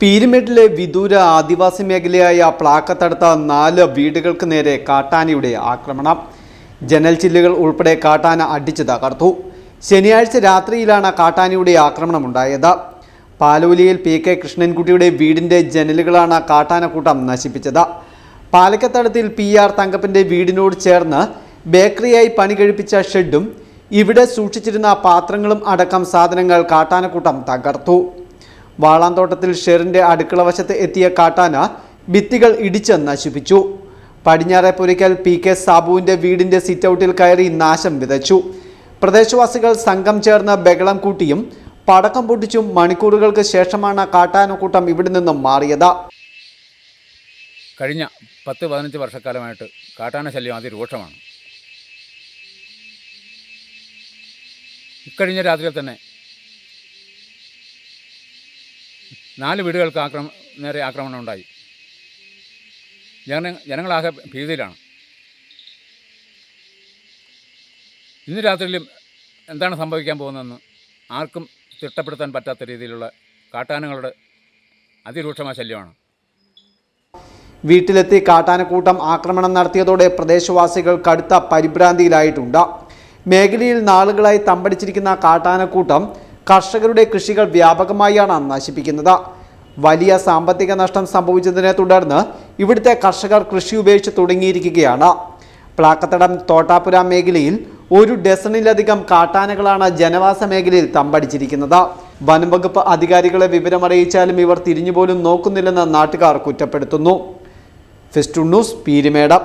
പീരുമേട്ടിലെ വിദൂര ആദിവാസി മേഖലയായ പ്ലാക്കത്തടുത്ത നാല് വീടുകൾക്ക് നേരെ കാട്ടാനയുടെ ആക്രമണം. ജനൽ ചില്ലുകൾ ഉൾപ്പെടെ കാട്ടാന അടിച്ചു തകർത്തു ശനിയാഴ്ച രാത്രിയിലാണ് കാട്ടാനയുടെ ആക്രമണമുണ്ടായത് പാലോലിയിൽ പി കെ കൃഷ്ണൻകുട്ടിയുടെ വീടിന്റെ ജനലുകളാണ് കാട്ടാനക്കൂട്ടം നശിപ്പിച്ചത്. പാലക്കത്തടത്തിൽ പി ആർ തങ്കപ്പന്റെ വീടിനോട് ചേർന്ന് ബേക്കറിയായി പണി കഴിപ്പിച്ച ഷെഡും ഇവിടെ സൂക്ഷിച്ചിരുന്ന പാത്രങ്ങളും അടക്കം സാധനങ്ങൾ കാട്ടാനക്കൂട്ടം തകർത്തു. വാളാന്തോട്ടത്തിൽ ഷെറിന്റെ അടുക്കള വശത്ത് എത്തിയ കാട്ടാന ഭിത്തികൾ ഇടിച്ച് നശിപ്പിച്ചു. പടിഞ്ഞാറെ പുരയ്ക്കൽ പി കെ സാബുവിന്റെ വീടിന്റെ സിറ്റൗട്ടിൽ കയറി നാശം വിതച്ചു. പ്രദേശവാസികൾ സംഘം ചേർന്ന് ബഹളം കൂട്ടിയും പടക്കം പൊട്ടിച്ചും മണിക്കൂറുകൾക്ക് ശേഷമാണ് കാട്ടാനക്കൂട്ടം ഇവിടെ നിന്നും മാറിയത്. കഴിഞ്ഞ പത്ത് പതിനഞ്ച് വർഷക്കാലമായിട്ട് കാട്ടാന ശല്യം അതിരൂക്ഷമാണ് ഇക്കഴിഞ്ഞ രാത്രിയിൽ തന്നെ നാല് വീടുകൾക്ക് ആക്രമ നേരെ ആക്രമണം ഉണ്ടായി. ജന ജനങ്ങളാകെ ഭീതിയിലാണ്. ഇന്ന് രാത്രിയിലും എന്താണ് സംഭവിക്കാൻ പോകുന്നതെന്ന് ആർക്കും തിട്ടപ്പെടുത്താൻ പറ്റാത്ത രീതിയിലുള്ള കാട്ടാനകളുടെ അതിരൂക്ഷമായ ശല്യമാണ്. വീട്ടിലെത്തി കാട്ടാനക്കൂട്ടം ആക്രമണം നടത്തിയതോടെ പ്രദേശവാസികൾ കടുത്ത പരിഭ്രാന്തിയിലായിട്ടുണ്ട്. മേഖലയിൽ നാളുകളായി തമ്പടിച്ചിരിക്കുന്ന കാട്ടാനക്കൂട്ടം കർഷകരുടെ കൃഷികൾ വ്യാപകമായാണ് നശിപ്പിക്കുന്നത്. വലിയ സാമ്പത്തിക നഷ്ടം സംഭവിച്ചതിനെ തുടർന്ന് ഇവിടുത്തെ കർഷകർ കൃഷി ഉപേക്ഷിച്ച് തുടങ്ങിയിരിക്കുകയാണ്. പ്ലാക്കത്തടം തോട്ടാപുര മേഖലയിൽ ഒരു ഡസണിലധികം കാട്ടാനകളാണ് ജനവാസ മേഖലയിൽ തമ്പടിച്ചിരിക്കുന്നത്. വനംവകുപ്പ് അധികാരികളെ വിവരമറിയിച്ചാലും ഇവർ തിരിഞ്ഞുപോലും നോക്കുന്നില്ലെന്ന് നാട്ടുകാർ കുറ്റപ്പെടുത്തുന്നു. ഫെസ്റ്റു ന്യൂസ് പീരിമേടം.